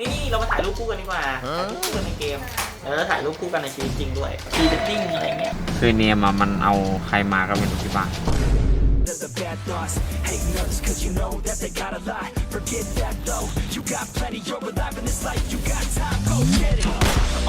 นี่เรามาถ่ายรูปคู่กันดีกว่าถ่ายรูปคู่กันในเกมแล้วถ่ายรูปคู่กันในชีวิตจริงด้วยพรีเวดดิ้งอะไรเงี้ยคือเนียมอะมันเอาใครมาก็ไม่รู้ที่บ้าน the bad thoughts Hating others cause you know that they got a lie Forget that though, you got plenty, you're alive in this life You got time, go get it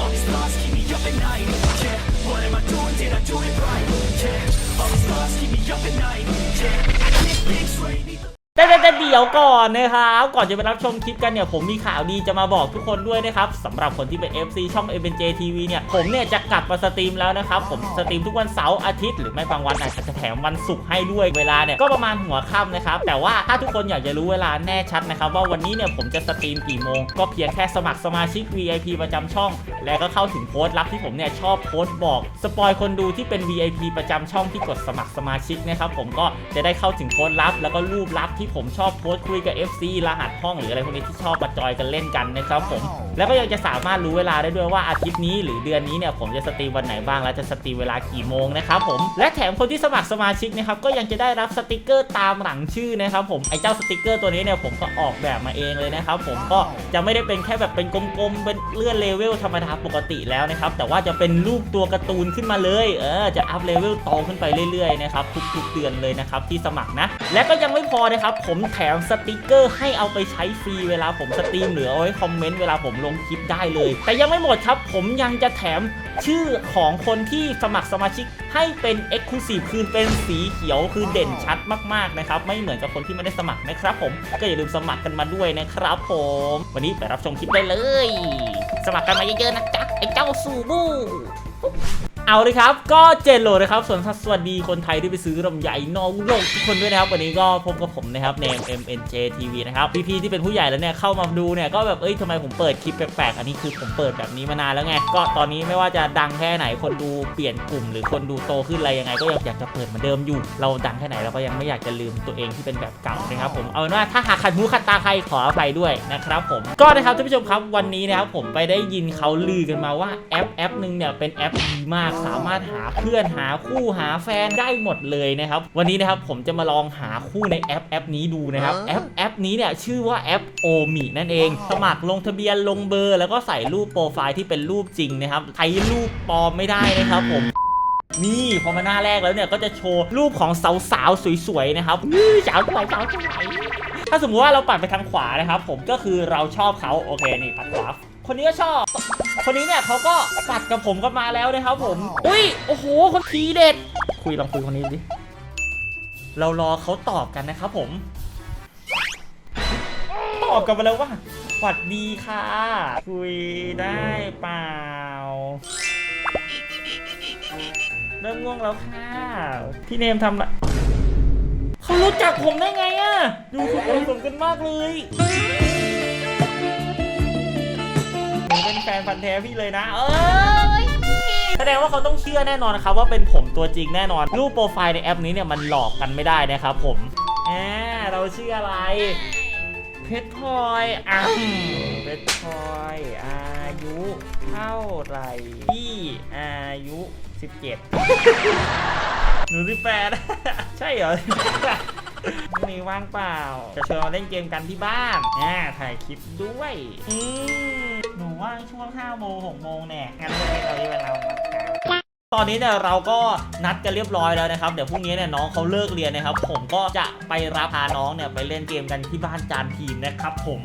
All these thoughts keep me up at night Yeah, what am I doing, did I do it right? Yeah, all these thoughts keep me up at night Yeah, I can't think straight need the แต่แต่เดี๋ยวก่อนนะครับก่อนจะไปรับชมคลิปกันเนี่ยผมมีข่าวดีจะมาบอกทุกคนด้วยนะครับสำหรับคนที่เป็น FC ช่อง m n j TV เนี่ยผมเนี่ยจะกลับมาสตรีมแล้วนะครับผมสตรีมทุกวันเสาร์อาทิตย์หรือไม่บางวันอาจจะแถมวันศุกร์ให้ด้วยเวลาเนี่ยก็ประมาณหัวค่ำนะครับแต่ว่าถ้าทุกคนอยากจะรู้เวลาแน่ชัดนะครับว่าวันนี้เนี่ยผมจะสตรีมกี่โมง ก็เพียงแค่สมัครสมาชิก VIP ประจำช่อง แล้วก็เข้าถึงโพสต์ลับที่ผมเนี่ยชอบโพสต์บอกสปอยคนดูที่เป็น VIP ประจำช่องที่กดสมัครสมาชิกนะครับผมก็จะได้เข้าถึงโพสต์ลับแล้วก็รูปลับที่ผมชอบโพสต์คุยกับ FC รหัสห้องหรืออะไรพวกนี้ที่ชอบมาจอยกันเล่นกันนะครับผม แล้วก็ยังจะสามารถรู้เวลาได้ด้วยว่าอาทิตย์นี้หรือเดือนนี้เนี่ยผมจะสตรีมวันไหนบ้างและจะสตรีมเวลากี่โมงนะครับผมและแถมคนที่สมัครสมาชิกนะครับก็ยังจะได้รับสติกเกอร์ตามหลังชื่อนะครับผมไอ้เจ้าสติกเกอร์ตัวนี้เนี่ยผมก็ออกแบบมาเองเลยนะครับผมก็จะไม่ได้เป็นแค่แบบเป็นกลมๆเป็นเลื่อนเลเวลธรรมดาปกติแล้วนะครับแต่ว่าจะเป็นรูปตัวการ์ตูนขึ้นมาเลยเออจะอัพเลเวลโตขึ้นไปเรื่อยๆนะครับทุกๆเดือนเลยนะครับที่สมัครนะและก็ยังไม่พอนะครับผมแถมสติกเกอร์ให้เอาไปใช้ฟรีเวลาผมสตรีมหรือเอาไว้คอมเมนต์เวลาผมลงคลิปได้เลย แต่ยังไม่หมดครับ ผมยังจะแถมชื่อของคนที่สมัครสมาชิกให้เป็น e x c l u s i v e คือเป็นสีเขียวคือเด่นชัดมากๆนะครับ ไม่เหมือนกับคนที่ไม่ได้สมัครนะครับ ผมก็อย่าลืมสมัครกันมาด้วยนะครับผม วันนี้ไปรับชมคลิปได้เลย สมัครกันมาเยอะๆนะจ๊ะไอ้เจ้าซูบู เอาเลยครับ ก็เจนโหลนะครับส่วนสวัสดีคนไทยที่ไปซื้อลำไยนอกโลกทุกคนด้วยนะครับ วันนี้ก็พบกับผมนะครับเน MNJ TV นะครับพี่ๆที่เป็นผู้ใหญ่แล้วเนี่ยเข้ามาดูเนี่ยก็แบบเอ้ยทำไมผมเปิดคลิปแปลกๆ อันนี้คือผมเปิดแบบนี้มานานแล้วไง ก็ตอนนี้ไม่ว่าจะดังแค่ไหนคนดูเปลี่ยนกลุ่ม หรือคนดูโตขึ้นอะไรยังไง ก็ยังอยากจะเปิดเหมือนเดิมอยู่ เราดังแค่ไหนเราก็ยังไม่อยากจะลืมตัวเองที่เป็นแบบเก่านะครับผมเอาเป็นว่าถ้าหากขัดหูขัดตาใครขออภัยด้วยนะครับผมก็นะครับท่านผู้ชมครับวันนี้นะครับผมไปได้ยินเขาลือกันมาว่าแอปแอปหนึ่งเนี่ยเป็นแอปดีมากสามารถหาเพื่อนหาคู่หาแฟนได้หมดเลยนะครับ วันนี้นะครับผมจะมาลองหาคู่ในแอปแอปนี้ดูนะครับแอปแอปนี้เนี่ยชื่อว่าแอปโอมินั่นเอง สมัครลงทะเบียนลงเบอร์ แล้วก็ใส่รูปโปรไฟล์ที่เป็นรูปจริงนะครับใช้รูปปลอมไม่ได้นะครับผมนี่พอมาหน้าแรกแล้วเนี่ยก็จะโชว์รูปของสาวๆสวยๆนะครับนี่สาวสวยสาวสวยถ้าสมมติว่าเราปัดไปทางขวานะครับ ผมก็คือเราชอบเขาโอเคนี่ปัดขวา คนนี้ก็ชอบ คนนี้เนี่ยเขาก็ปัดกับผมก็มาแล้วนะครับผม อุ้ย โอ้โห คนทีเด็ด คุยลองคุยคนนี้ดิ เรารอเขาตอบกันนะครับผม ตอบกลันมาแล้วว่าสวัสดีค่ะ คุยได้เปล่า เริ่มง่วงแล้วค่ะ พี่เนมทำละเขารู้จักผมได้ไงอะดูคุณเหมาะสมกันมากเลย ผมเป็นแฟนพันธ์แท้พี่เลยนะ เอ้ยแสดงว่าเขาต้องเชื่อแน่นอนนะครับว่าเป็นผมตัวจริงแน่นอน รูปโปรไฟล์ในแอปนี้เนี่ยมันหลอกกันไม่ได้นะครับผมแหมเราชื่ออะไร เพชรพลอยอะเพชรพลอยอายุเท่าไหร่พี่อายุ 17 หนูสิแปดใช่เหรอมีว่างเปล่า จะชิญมาเล่นเกมกันที่บ้านอ่าถ่ายคลิปด้วย อืม ว่างช่วง5โมง6โมงแน่งั้นเลยเราที่เวลาตอนนี้เนี่ยเราก็นัดกันเรียบร้อยแล้วนะครับ เดี๋ยวพรุ่งนี้เนี่ยน้องเขาเลิกเรียนนะครับ ผมก็จะไปรับพาน้องเนี่ยไปเล่นเกมกันที่บ้านจานทีมนะครับผม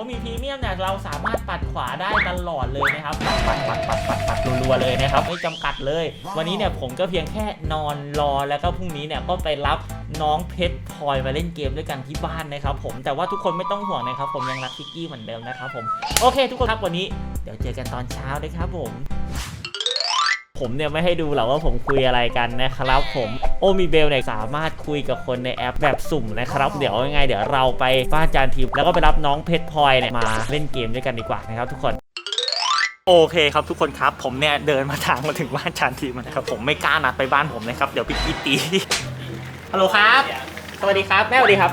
ผมมีพรีเมียมเนี่ยเราสามารถปัดขวาได้ตลอดเลยนะครับ ปัดปัดปัดปัดปัดปัดรัวๆเลยนะครับไม่จำกัดเลย วันนี้เนี่ยผมก็เพียงแค่นอนรอแล้วก็พรุ่งนี้เนี่ยก็ไปรับน้องเพชรพลอยมาเล่นเกมด้วยกันที่บ้านนะครับผมแต่ว่าทุกคนไม่ต้องห่วงนะครับ ผมยังรักพิกกี้เหมือนเดิมนะครับผมโอเค ทุกคนครับวันนี้ เดี๋ยวเจอกันตอนเช้านะครับผม ผมเนี่ยไม่ให้ดูหรอกว่าผมคุยอะไรกันนะครับผมโอมีเบลเนี่ยสามารถคุยกับคนในแอปแบบสุ่มนะครับเดี๋ยวยังไง เดี๋ยวเราไปบ้านจานทีมแล้วก็ไปรับน้องเพชรพลอยเนี่ยมาเล่นเกมด้วยกันดีกว่านะครับทุกคนโอเคครับทุกคนครับผมเนี่ยเดินมาทางมาถึงบ้านจานทีมแล้วนะครับผมไม่กล้านัดไปบ้านผมนะครับเดี๋ยวพี่กีตีฮัลโหลครับ สวัสดีครับแม่สวัสดีครับ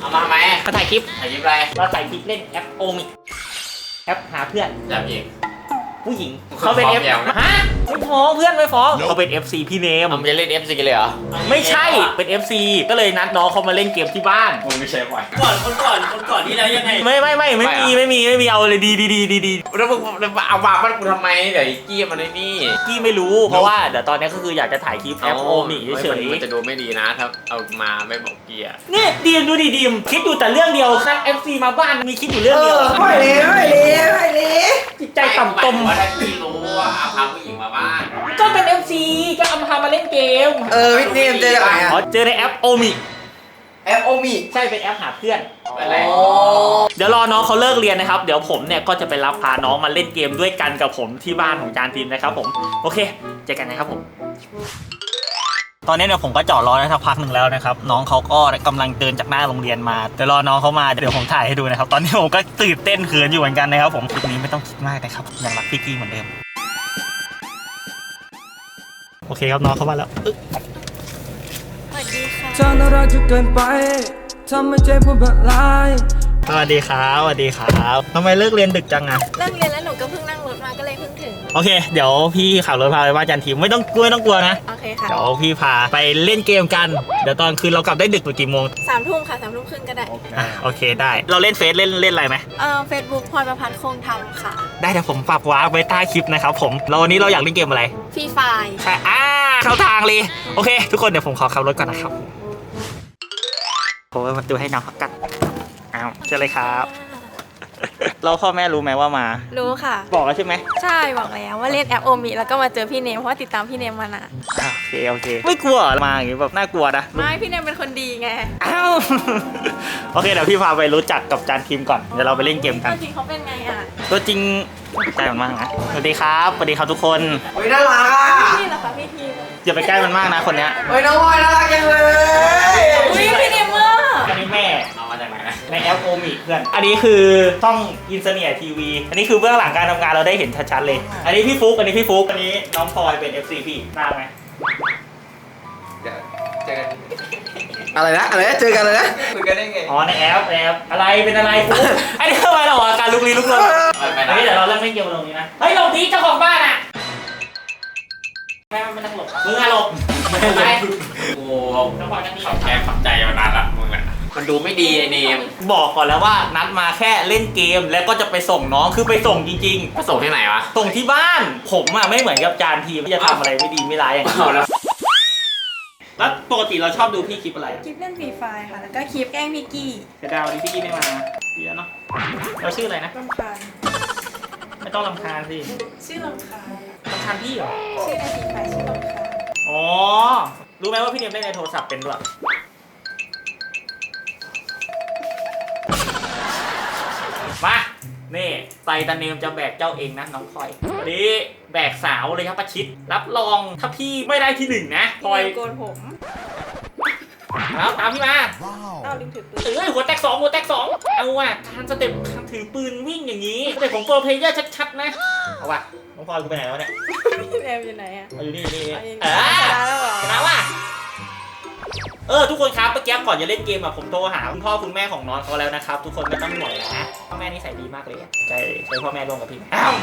เอามาทำไมมาถ่ายคลิปถ่ายคลิปอะไรเราถ่ายคลิปเล่นแอปโอมิแอปหาเพื่อนแบบอีก ผู้หญิงเขาเป็นฟ้ F องแล้วนะฮะไม่ฟ้องเพื่อนไม่ฟ้องเขาเป็น FC พี่เนม มันจะเล่น FC เลยเหรอ ไม่ใช่เป็น FC ก็เลยนัดน้องเขามาเล่นเกมที่บ้าน มึงไม่ใช่บ่อยก่อนคนก่อนคนก่อนที่แล้วยังไง ไม่ไม่ไม่ไม่มีไม่มีไม่มีเอาเลยดีดีดีดีดีแล้วมึงเอาวางบ้านกูทำไมเดี๋ยวไอ้กี้มันไอ้นี่กี้ไม่รู้เพราะว่าเดี๋ยวตอนนี้ก็คืออยากจะถ่ายคลิปแอปโอมิเฉยมันจะดูไม่ดีนะถ้าเอามาไม่บอกกี้อะๆเนี่ยดีมดูดิดีมคิดอยู่แต่เรื่องเดียวนัด FC มาบ้านมีคิดอยู่เรื่องเดียวไม่เลยไม่เลยไม่เลยจิตใจต่ำตมว่าถ้ากี้รู้ว่าเอาพาผู้หญิงมาบ้าน ก็เป็น FC ก็เอามาพามาเล่นเกม เออพี่เนมเจอจากไหนอ๋ออะเจอในแอปโอมิแอปโอมิใช่เป็นแอปหาเพื่อนอะไร เดี๋ยวรอน้องเขาเลิกเรียนนะครับ เดี๋ยวผมเนี่ยก็จะไปรับพาน้องมาเล่นเกมด้วยกันกับผมที่บ้านของจานทีมนะครับผม โอเค เจอกันนะครับผม ตอนนี้เนี่ยผมก็จอดรอได้สักพักหนึ่งแล้วนะครับ น้องเขาก็กำลังเดินจากหน้าโรงเรียนมาเดี๋ยวรอน้องเขามาเดี๋ยวผมถ่ายให้ดูนะครับ ตอนนี้ผมก็ตื่นเต้นเขินอยู่เหมือนกันนะครับ ผมคลิปนี้ไม่ต้องคิดมากนะครับยังรักพี่กี้เหมือนเดิมโอเคครับน้องเข้ามาแล้วอึ๊บสวัสดีค่ะเธอน่ารักจนเกินไปทำให้ใจพูดแบบลายสวัสดีครับสวัสดีครับทำไมเลิกเรียนดึกจังอะเลิกเรียนแล้วหนูก็เพิ่งนั่งรถมาก็เลยเพิ่งถึง โอเค เดี๋ยวพี่ขับรถพาไปบ้านจันทีมไม่ต้องกลัวไม่ต้องกลัวนะโอเคค่ะเดี๋ยวพี่พาไปเล่นเกมกัน เดี๋ยวตอนคืนเรากลับได้ดึกกว่ากี่โมงสามทุ่มค่ะสามทุ่มครึ่งก็ได้อะโอเคได้ เราเล่นเฟซเล่นเล่นอะไรไหมเอ่อเฟซบุ๊กพลอยประพัฒน์คงทำค่ะ ได้เดี๋ยวผมฝากว้าร์ปไว้ใต้คลิปนะครับผมเราวันนี้เราอยากเล่นเกมอะไรฟรีไฟล์ใช่อ่าเข้าทางเลยโอเค ทุกคนเดี๋ยวผมขอขับรถก่อนนะครับผมไปประตูให้น้องเขากันอ้าวเจอเลยครับ เราพ่อแม่รู้ไหมว่ามา รู้ค่ะ บอกแล้วใช่ไหมใช่บอกแล้วว่าเล่นแอปโอมิแล้วก็มาเจอพี่เนมเพราะว่าติดตามพี่เนมมานานอะโอเคโอเค ไม่กลัวเหรอมาอย่างงี้แบบน่ากลัวนะไม่พี่เนมเป็นคนดีไงอ้าวโอเคเดี๋ยวพี่พาไปรู้จักกับจานทีมก่อนเดี๋ยวเราไปเล่นเกมกัตัวนจริงเขาเป็นไงอะตัวจริงใกล้มันมากนะสวัสดีครับสวัสดีครับทุกคนเฮ้ยน่ารักอะนี่เหรอคะพี่ทีมอย่าไปใกล้มันมากนะคนเนี้ยเฮ้ยน้องพลอยน่ารักจังเลย อุ้ยพี่เนมเมอร์อันนี้แม่ เอามาจากไหนนะ ในแอปโอมิเพื่อน อันนี้คือช่องอินเ n เนียทีวีอันนี้คือเบื้องหลังการทำงานเราได้เห็นชัดๆเลย อันนี้พี่ฟุกอันนี้พี่ฟุกอันนี้น้องพลอยเป็น FC พี่ทราบไหมเดี๋ยวเจอกันอะไรนะอะไรนะเจอกันเลยนะคุยกันได้ไงอ๋อในแอปในแอปอะไรเป็นอะไรฟุกอันนี้ทำไมเราออกอาการลุกลี้ลุกลนไปอันนะนี้เดี๋ยวเราเริ่มเล่นเกมตรงนี้นะเฮ้ยหลบดีเจ้าของบ้านอะแม่ไม่ต้องหลบมึงอะหลบไม่เป็นไรโอ้เจ้าของนั่นนี่ขับแพ้ขับใจมานานละมึงอะ มันดูไม่ดีไอ้เนมบอกก่อนแล้วว่านัดมาแค่เล่นเกมแล้วก็จะไปส่งน้องคือไปส่งจริงมาส่งที่ไหนวะๆส่งที่บ้าน ผมอะไม่เหมือนกับจานทีมที่จะทำอะไรไม่ดีไม่ร้ายอย่างนี้เอาแล้วแล้วปกติเราชอบดูพี่คลิปอะไรอะคลิปเล่นฟรีไฟล์ค่ะ แล้วก็คลิปแกล้งพี่กี้เสียดายวันนี้พี่กี้ไม่มาเยอะเนาะเราชื่ออะไรนะลำคาญไม่ต้องลำคาญสิชื่อลำคาญลำคาญพี่เหรอชื่อในฟรีไฟล์ชื่อลำคาญอ๋อรู้ไหมว่าพี่เนมเล่นในโทรศัพท์เป็นด้วย มา นี่ไตตาเนมจะแบกเจ้าเองนะน้องพลอยวันนี้แบกสาวเลยครับประชิด รับรองถ้าพี่ไม่ได้ที่หนึ่งนะพลอยโกนผมแล้วตามพี่มาเอาลืมถือปืนเอ้ยหัวแตกสองหัวแตกสองเอาว่ะทานสเต็ปการถือปืนวิ่งอย่างนี้สเต็ปของโปรเพลเยอร์ชัดๆนะเอาว่ะน้องพลอยกูไปไหนแล้วเนี่ยพี่เนมอยู่ไหนอะเอาอยู่นี่อยู่นี่อยู่เอาอยู่นี่ไหนเออชนะแล้วเหรอชนะว่ะ เออทุกคนครับเมื่อกี้ก่อนจะเล่นเกมอะผมโทรหาคุณพ่อคุณแม่ของน้องเขาแล้วนะครับทุกคนไม่ต้องห่วงนะพ่อแม่นิสัยดีมากเลยอะใจใจพ่อแม่ร่วมกับพี่อ้าว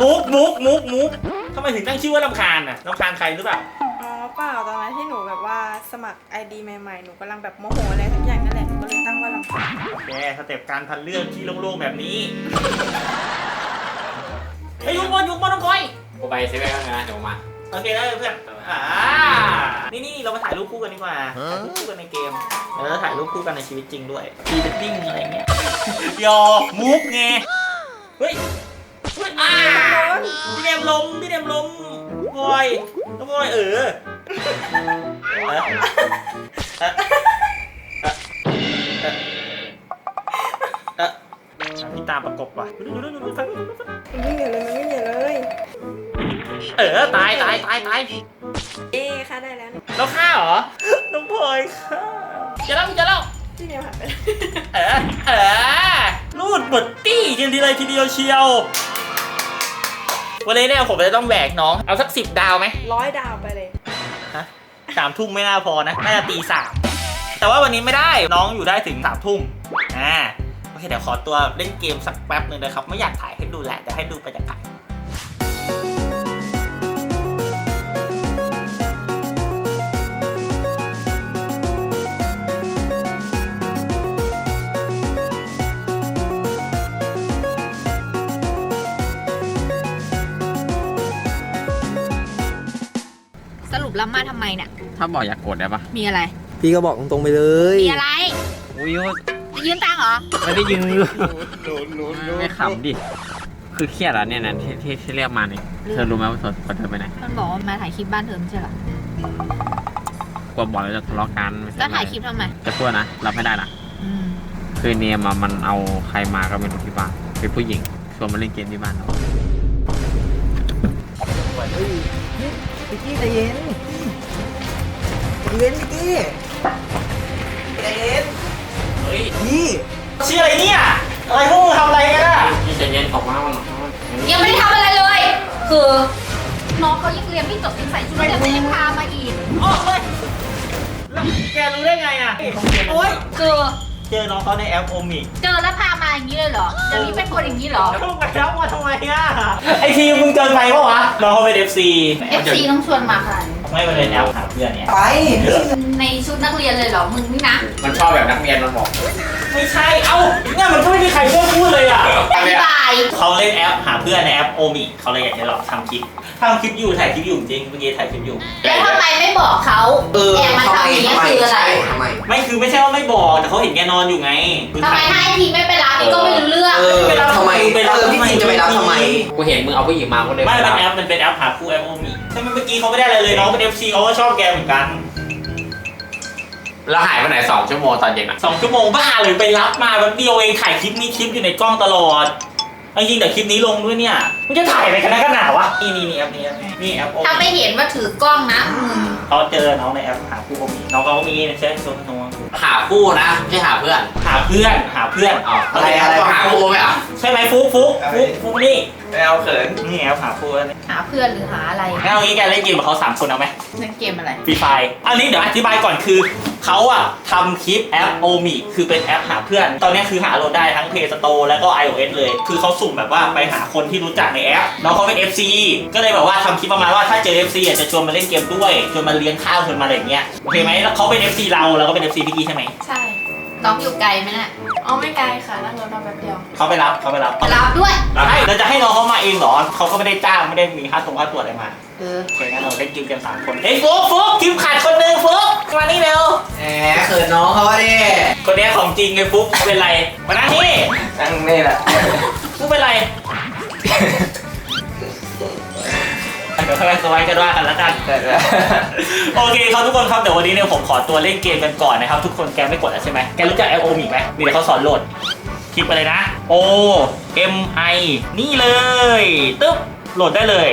มุกมุกมุกมุกทำไมถึงตั้งชื่อว่าลำคาญอะลำคาญใครหรือเปล่าอ๋อเปล่าตอนนั้นที่หนูแบบว่าสมัคร ID ใหม่ๆ หนูกำลังแบบโมโหอะไรสักอย่างนั่นแหละ หนูก็เลยตั้งว่าลำคาญโอเคสเต็ปการพันเรื่องที่โล่งๆแบบนี้ไอ้ยยุงบอลยุงบอลน้องพลอยกูไปเซเว่นแล้วนะเดี๋ยวมาโอเคได้เพื่อนอ่า นี่นี่เรามาถ่ายรูปคู่กันดีกว่า ถ่ายรูปคู่กันในเกม แล้วถ่ายรูปคู่กันในชีวิตจริงด้วยพรีเวดดิ้งอะไรเงี้ยยอมุกไง เฮ้ยเฮ้ยอ่าพี่เดมล้มพี่เดมล้มพลอยน้องพลอยเออเออเออเออเออพี่ตามประกบว่ะดูดูดูดูฟังมันไม่เหนื่อยเลยมันไม่เหนื่อยเลย เออ ตายตายตายตาย เอ๊ค่ะได้แล้วเนี่ย แล้วฆ่าเหรอ น้องพลอยฆ่าจะเล่าจะเล่าพี่เนมหันไปเออเออรูดบดตี้กันทีเลยทีเดียวเชียว วันนี้เนี่ยผมจะต้องแบกน้อง เอาสักสิบดาวไหมร้อยดาวไปเลย ฮะสามทุ่มไม่น่าพอนะ น่าจะตีสาม แต่ว่าวันนี้ไม่ได้ น้องอยู่ได้ถึงสามทุ่มอ่า โอเคเดี๋ยวขอตัวเล่นเกมสักแป๊บหนึ่งนะครับ ไม่อยากถ่ายให้ดูแหละเดี๋ยวให้ดูบรรยากาศ รับมาทำไมเนี่ย ถ้าบอกอยากกดได้ปะมีอะไร พี่ก็บอกตรงๆไปเลยมีอะไร อุ้ยจะยืนตังค์เหรอ ไม่ได้ยืนไม่ขำดิ คือเครียดอะเนี่ยนะที่ที่ที่เรียกมาเนี่ยเธอรู้ไหมว่าเธอเธอไปไหนมันบอกว่ามาถ่ายคลิปบ้านเธอไม่ใช่เหรอกลัวบอกแล้วจะทะเลาะกันไม่ใช่แล้วถ่ายคลิปทำไม จะพูดนะรับไม่ได้นะอืมคือเนียมอะมันเอาใครมาก็ไม่รู้ที่บ้านเป็นผู้หญิงชวนมาเล่นเกมที่บ้านเราพี่กี้ใจเย็น ใจเย็นพี่กี้ใจเย็นเฮ้ยพี่ชื่ออะไรเนี่ย อะไรพวกมึงทำอะไรกันอะพี่ใจเย็นออกมามันยังไม่ได้ทำอะไรเลย คือน้องเขายังเรียนไม่จบยังใส่ชุดนักเรียนแต่ยังพามาอีกออกเลยแล้วแกรู้ได้ไงอะโอ๊ยคือเจอน้องเขาในแอปโอมิเจอแล้วพามาอย่างนี้เลยเหรอเดี๋ยวนี้เป็นคนอย่างนี้เหรอ แล้วมึงไปรับมาทำไมอะไอทีมมึงเกินไปปะวะ น้องเขาเป็น FC FC ต้องชวนมาค่ะ ไม่มาเล่นแอปหาเพื่อนเนี่ย ไปในชุดนักเรียนเลยเหรอ มึงนี่นะ มันชอบแบบนักเรียนมันบอกไม่ใช่ เอ้าเนี่ยมันก็ไม่มีใครเชื่อพูดเลยอะอธิบาย เขาเล่นแอปหาเพื่อนในแอปโอมิเขาเลยอยากจะลองทำคลิปทำคลิปอยู่ถ่ายคลิปอยู่จริงเมื่อกี้ถ่ายคลิปอยู่ แล้วทำไมไม่บอกเขาเออแอบมาทำไมทำอย่างนี้ทำไมคืออะไรใช่ทำไม ไม่คือไม่ใช่ว่าไม่บอกแต่เขาเห็นแกนอนอยู่ไงคือทำไมถ่ายถ้าไอทีไม่ไปรับนี่ก็ไม่รู้เรื่อง เออทำไมไปรับเออพี่ทีมจะไปรับทำไม กูเห็นมึงเอาผู้หญิงมากูเลยไม่ไปเป็นรับแอปมันเป็นแอปหาคู่แอปโอมิใช่ไหมเมื่อ กี้เขาไม่ได้อะไรเลยน้องเป็น FC เขาก็ชอบแกเหมือนกันแล้วหายไปไหนสองชั่วโมงตอนเย็นอะสองชั่วโมงบ้าเลยไปรับมาแป๊บเดียวเองถ่ายคลิปนี้คลิปอยู่ในกล้องตลอดเอาจริงเดี๋ยวคลิปนี้ลงด้วยเนี่ยมึงจะถ่ายอะไรกันนักกันหนาวะนี่นี่นี่แอปนี้แอปนี้นี่แอปโอถ้ามิไม่เห็นว่าถือกล้องนะอืมเขาเจอน้องในแอปหาคู่โอมิน้องเขาก็มีใช่ไหมตัวน้องหาคู่นะไม่ใช่หาเพื่อน หาเพื่อนหาเพื่อนอ๋ออะไรอะไรหาคู่ไหมอะใช่ไหมฟุกฟุกฟุกฟุกนี่ ไม่เอาเขินนี่แอปหาคู่อันนี้หาเพื่อนหรือหาอะไรงั้นเอางี้แกเล่นเกมกับเขาสามคนเอาไหม เล่นเกมอะไร ฟรีไฟอันนี้เดี๋ยวอธิบายก่อนคือเขาอะทำคลิปแอปโอมิคือเป็นแอปหาเพื่อน ตอนนี้คือหาโหลดได้ทั้ง Play Store แล้วก็ iOS เลย คือเขาสุ่มแบบว่าไปหาคนที่รู้จักในแอปน้องเขาเป็น FC ก็เลยแบบว่าทำคลิปประมาณว่าถ้าเจอ FC อะจะชวนมาเล่นเกมด้วย ชวนมาเลี้ยงข้าวชวนมาอะไรอย่างเงี้ยโอเคไหมแล้วเขาเป็น FC เราเราก็เป็น FC พี่กี้ใช่ไหม ใช่ น้องอยู่ไกลไหมเนี่ ยอ๋อไม่ไกลค่ะนั่งรถมาแป๊บเดียวเขาไปรับเขาไปรับไปรับด้วยใช่เราจะให้น้องเขามาเองเหรอเขาก็ไม่ได้จ้างไม่ได้มีค่าตรงค่าตัวอะไรมาเออโอเคงั้นเราเล่นเกมกันสามคนเฮ้ยฟุกฟุกทีมขาดคนหนึ่งฟุกมานี่เร็วแหมเขินน้องเขาดิคนนี้ของจริงไงฟุกเป็นไรมานั่งนี่นั่งนี่แหละฟุกเป็นไรเดี๋ยวค่อยๆสไว้กันว่ากันแล้วกัน โอเคครับทุกคนครับเดี๋ยววันนี้เนี่ยผมขอตัวเล่นเกมกันก่อนนะครับ ทุกคนแกไม่กดแล้วใช่ไหมแกรู้จักแอปโอมิไหมมีแต่เขาสอนโหลด คลิกไปเลยนะ O M I นี่เลยตึ๊บโหลดได้เลย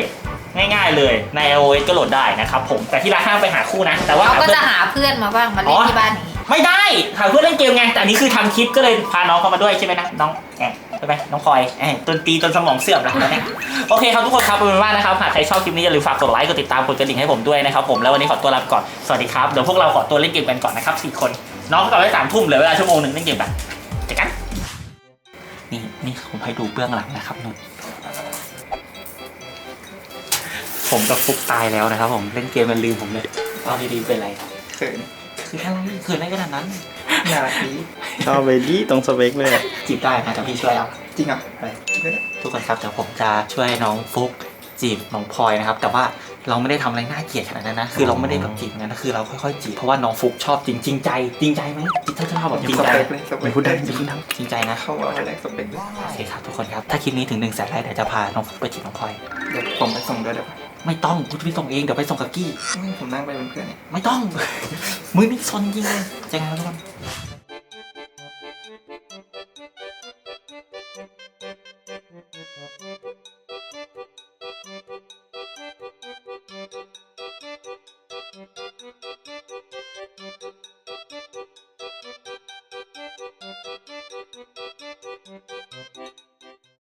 ง่ายๆเลยใน iOS ก็โหลดได้นะครับผมแต่ที่ร้านห้ามไปหาคู่นะ แต่ว่าเขาหาก็เพื่อนจะหาเพื่อนมาบ้างมาเล่นที่บ้านนี้ ไม่ได้หาเพื่อนเล่นเกมไงแต่อันนี้คือทำคลิปก็เลยพาน้องเข้ามาด้วยใช่ไหมนะน้องแอบ ใช่ไหมน้องพลอยแอบตนตีจนสมองเสื่อมแล้วตอนเนี้ยโอเคครับทุกคนครับเป็นว่านะครับหากใครชอบคลิปนี้อย่าลืมฝากกดไลค์กดติดตามกดกระดิ่งให้ผมด้วยนะครับผมแล้ววันนี้ขอตัวลาไปก่อนสวัสดีครับเดี๋ยวพวกเราขอตัวเล่นเกมกันก่อนนะครับสี่คน น้องต่อได้สามทุ่มเหลือเวลาชั่วโมงหนึ่งเล่นเกมกันเจอกันนี่นี่ผมให้ดูเบื้องหลังนะครับนุ่นผมกับฟุกตายแล้วนะครับ ผมเล่นเกมมันลืมผมเลยเอาดีๆเป็นไรเขินคืออะไรคืออะไรขนาดนั้น น่ารักดีชอบเบดี้ตรงสเปคเลยจีบได้นะแต่พี่ช่วยเอาจริงเหรอไปทุกคนครับเดี๋ยวผมจะช่วยน้องฟุกจีบน้องพลอยนะครับ แต่ว่า เราไม่ได้ทำอะไรน่าเกลียดขนาดนั้นนะ คือเราไม่ได้แบบจีบงั้นนะคือเราค่อยๆจีบเพราะว่าน้องฟุกชอบจริงจริงใจ จริงใจไหมจริงถ้าชอบแบบจริงสใจเปคเลยสเปไม่คพูดดังอย่าพูดดังจริงใจนะเข้ามาแรกสเปคเลยโอเคครับทุกคนครับ ถ้าคลิปนี้ถึงหนึ่งแสนไลค์เดี๋ยวจะพาน้องฟุกไปจีบน้องพลอยเดี๋ยวผมไปส่งด้วยเดี๋ยวไม่ต้องกูจะไปส่งเองเดี๋ยวไปส่งกับกี้ผมนั่งไปเป็นเพื่อนเนี่ยไม่ต้องมือนี่ซนจริงเลยเจอกันครับทุกคน